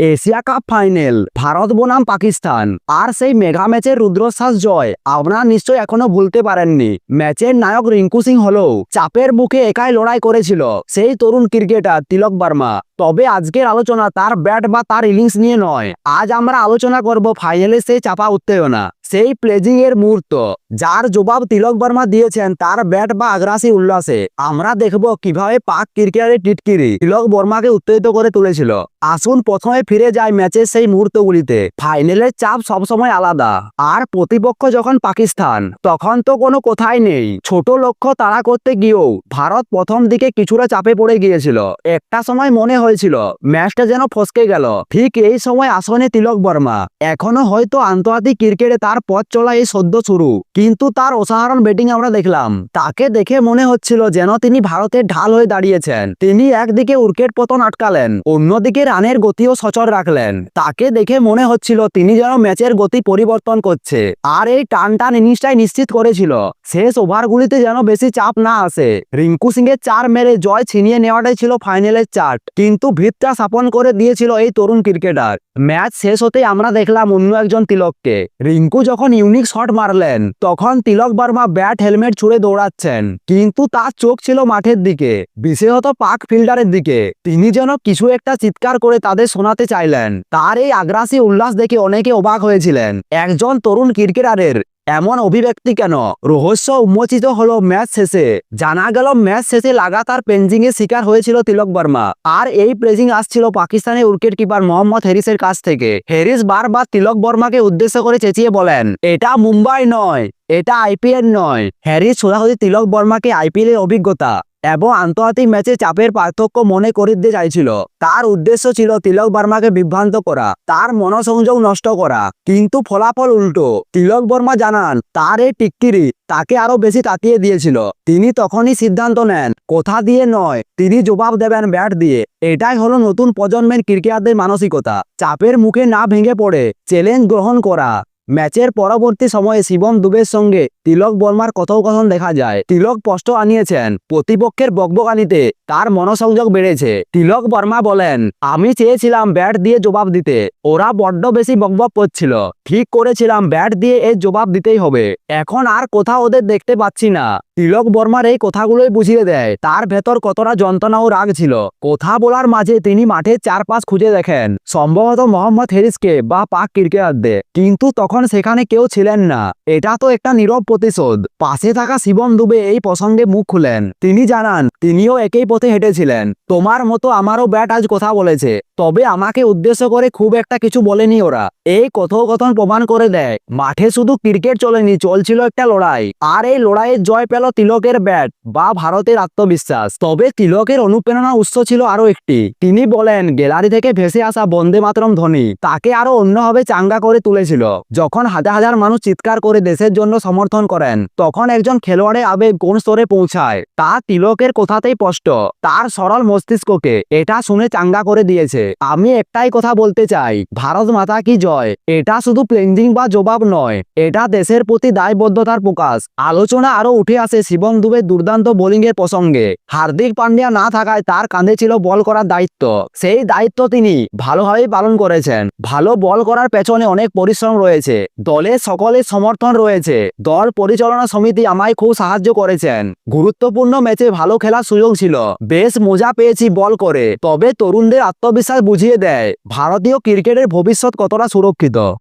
Asia cup final, Bharat বনাম পাকিস্তান। আর সেই মেঘা ম্যাচের রুদ্রশ্বাস জয়, আপনারা নিশ্চয় এখনও ভুলতে পারেননি। ম্যাচের নায়ক রিঙ্কু সিং হলেও চাপের মুখে একাই লড়াই করেছিল সেই তরুণ ক্রিকেটার তিলক বার্মা। তবে আজকের আলোচনা তার ব্যাট বা তার ইনিংস নিয়ে নয়, আজ আমরা আলোচনা করব ফাইনালে সেই চাপা উত্তেজনা। সেই প্লেজিং এর মুহূর্ত, যার জবাব তিলক বর্মা দিয়েছেন, তার ব্যাট বা আগ্রাসী উল্লাসে। আমরা দেখব কীভাবে পাক ক্রিকেটারের টিটকিরি তিলক বর্মাকে উত্তেজিত করে তুলেছিল। আসুন প্রথমে ফিরে যায় ম্যাচের সেই মুহূর্তগুলিতে। ফাইনালের চাপ সবসময় আলাদা। আর প্রতিপক্ষ যখন পাকিস্তান, তখন তো কোনো কথাই নেই। ছোট লক্ষ্য তাড়া করতে গিয়েও ভারত প্রথম দিকে কিছুটা চাপে পড়ে গিয়েছিল। একটা সময় মনে হয়েছিল, ম্যাচটা যেন ফসকে গেল। ঠিক এই সময় আসনে তিলক বর্মা। এখনও হয়তো আন্তর্জাতিক ক্রিকেটে তার পথ চলা এই সদ্য শুরু। কিন্তু তার অসাধারণ ব্যাটিং আমরা দেখলাম। তাকে দেখে মনে হচ্ছিল যেন তিনি ভারতের ঢাল হয়ে দাঁড়িয়েছেন। তিনি একদিকে উইকেট পতন আটকালেন, অন্যদিকে রানের গতিও সচল রাখলেন। তাকে দেখে মনে হচ্ছিল তিনি যেন ম্যাচের গতি পরিবর্তন করছে। আর এই টান টান ইনিংসটাই নিশ্চিত করেছিল, শেষ ওভারগুলিতে যেন বেশি চাপ না আসে। রিঙ্কু সিং এর চার মেরে জয় ছিনিয়ে নেওয়াটাই ছিল ফাইনালের চার্ট, কিন্তু ভিতটা স্থাপন করে দিয়েছিল এই তরুণ ক্রিকেটার। ম্যাচ শেষ হতেই আমরা দেখলাম অন্য একজন তিলককে। রিঙ্কু যখন ইউনিক শট মারলেন, তখন তিলক বর্মা ব্যাট হেলমেট ছুড়ে দৌড়াচ্ছেন। কিন্তু তার চোখ ছিল মাঠের দিকে, বিশেষত পাক ফিল্ডারের দিকে। তিনি যেন কিছু একটা চিৎকার করে তাদের শোনাতে চাইলেন। তার এই আগ্রাসী উল্লাস দেখে অনেকে অবাক হয়েছিলেন। একজন তরুণ ক্রিকেটারের এমন অভিব্যক্তি কেন? রহস্য উন্মোচিত হলো ম্যাচ শেষে। জানা গেল ম্যাচ শেষে লাগাতার পেঞ্জিং এর শিকার হয়েছিল তিলক বর্মা। আর এই প্রেজিং আসছিল পাকিস্তানের উইকেট কিপার মোহাম্মদ হ্যারিসের কাছ থেকে। হ্যারিস বারবার তিলক বর্মাকে উদ্দেশ্য করে চেঁচিয়ে বলেন, এটা মুম্বাই নয়, এটা আইপিএল নয়। হ্যারিস সোজাসুজি তিলক বর্মাকে আইপিএল এর অভিজ্ঞতা এবং আন্তর্জাতিক ম্যাচে চাপের পার্থক্য মনে করে দিতে চাইছিল। তার উদ্দেশ্য ছিল তিলক বর্মাকে বিভ্রান্ত করা, তার মনোসংযোগ নষ্ট করা। কিন্তু ফলাফল উল্টো। তিলক বর্মা জানান, তার এই টিক্কিরি তাকে আরও বেশি তাকিয়ে দিয়েছিল। তিনি তখনই সিদ্ধান্ত নেন, কোথা দিয়ে নয়, তিনি জবাব দেবেন ব্যাট দিয়ে। এটাই হলো নতুন প্রজন্মের ক্রিকেটারদের মানসিকতা। চাপের মুখে না ভেঙে পড়ে, চ্যালেঞ্জ গ্রহণ করা। ম্যাচের পরবর্তী সময়ে শিবম দুবের সঙ্গে তিলক বর্মার কথোপকথন দেখা যায়। তিলক স্পষ্ট আনিয়েছেন, প্রতিপক্ষের বকবকানিতে তার মনোসংযোগ বেড়েছে। তিলক বর্মা বলেন, আমি চেয়েছিলাম ব্যাট দিয়ে জবাব দিতে, ওরা বড্ড বেশি বকবক করছিল। ঠিক করেছিলাম ব্যাট দিয়ে এর জবাব দিতেই হবে। এখন আর কোথাও ওদের দেখতে পাচ্ছি না। তিলক বর্মার এই কথাগুলোই বুঝিয়ে দেয়, তার ভেতর কতটা যন্ত্রণা ও রাগ ছিল। কথা বলার মাঝে তিনি মাঠের চারপাশ খুঁজে দেখেন। সম্ভবত মোহাম্মদ হেরিসকে বা পাক ক্রিকেটারদের। কিন্তু তখন সেখানে কেউ ছিলেন না। এটা তো একটা নীরব প্রতিশোধ। পাশে থাকা শিবম দুবে এই প্রসঙ্গে মুখ খুলেন। তিনি জানান, তিনিও একই পথে হেঁটেছিলেন। তোমার মতো আমারও ব্যাট আজ কথা বলেছে। তবে আমাকে উদ্দেশ্য করে খুব একটা কিছু বলেনি ওরা। এই কথোপকথন প্রমাণ করে দেয়, মাঠে শুধু ক্রিকেট চলেনি, চলছিল একটা লড়াই। আর এই লড়াইয়ের জয় পেল তিলকের ব্যাট বা ভারতের আত্মবিশ্বাস। তবে তিলকের অনুপ্রেরণার উৎস ছিল আরও একটি। তিনি বলেন, গ্যালারি থেকে ভেসে আসা বন্দে মাতরম ধ্বনি তাকে আরও অন্যভাবে চাঙ্গা করে তুলেছিল। যখন হাজার হাজার মানুষ চিৎকার করে দেশের জন্য সমর্থন করেন, তখন একজন খেলোয়াড়ের আবেগ কোন স্তরে পৌঁছায়, তা তিলকের কথাতেই স্পষ্ট। তার সরল মস্তিষ্ককে এটা শুনে চাঙ্গা করে দিয়েছে, আমি একটাই কথা বলতে চাই, ভারত মাতা কি জয়? এটা শুধু প্লেন্ডিং বা জবাব নয়, এটা দেশের প্রতি দায়বদ্ধতার প্রকাশ। আলোচনা আরও উঠে আসে শিবম দুবের দুর্দান্ত বোলিং এর প্রসঙ্গে। হার্দিক পান্ডিয়া না থাকায় তার কাঁধে ছিল বল করার দায়িত্ব। সেই দায়িত্ব তিনি ভালোভাবেই পালন করেছেন। ভালো বল করার পেছনে অনেক পরিশ্রম রয়েছে। দলের সকলে সমর্থন রয়েছে। দল পরিচালনা সমিতি আমায় খুব সাহায্য করেছেন। গুরুত্বপূর্ণ ম্যাচে ভালো খেলার সুযোগ ছিল। বেশ মজা পেয়েছি বল করে। তবে তরুণদের আত্মবিশ্বাস বুঝিয়ে দেয়। ভারতীয় ক্রিকেটের ভবিষ্যৎ কতটা সুরক্ষিত?